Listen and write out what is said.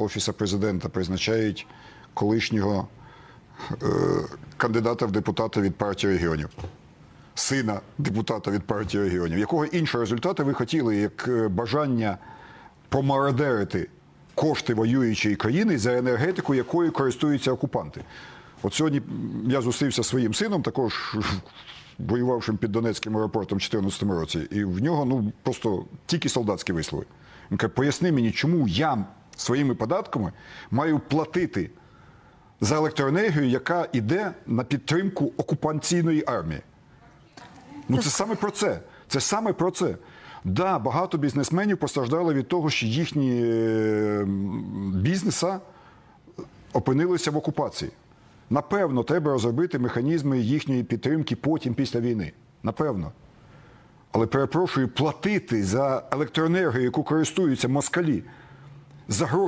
Офісу президента призначають колишнього е, кандидата в депутати від партії регіонів, сина депутата від партії регіонів. Якого іншого результату ви хотіли, як е, бажання промародерити кошти воюючої країни за енергетику, якою користуються окупанти? От сьогодні я зустрівся зі своїм сином, також воювавшим під Донецьким аеропортом у 2014 році, і в нього ну просто тільки солдатські вислови. Він каже, поясни мені, чому я своїми податками маю платити за електроенергію, яка йде на підтримку окупаційної армії. Ну це саме про це. Це саме про це. Да, багато бізнесменів постраждали від того, що їхні е, бізнеса опинилися в окупації. Напевно, треба розробити механізми їхньої підтримки потім після війни. Напевно. Але перепрошую, платити за електроенергію, яку користуються москалі, за гроші.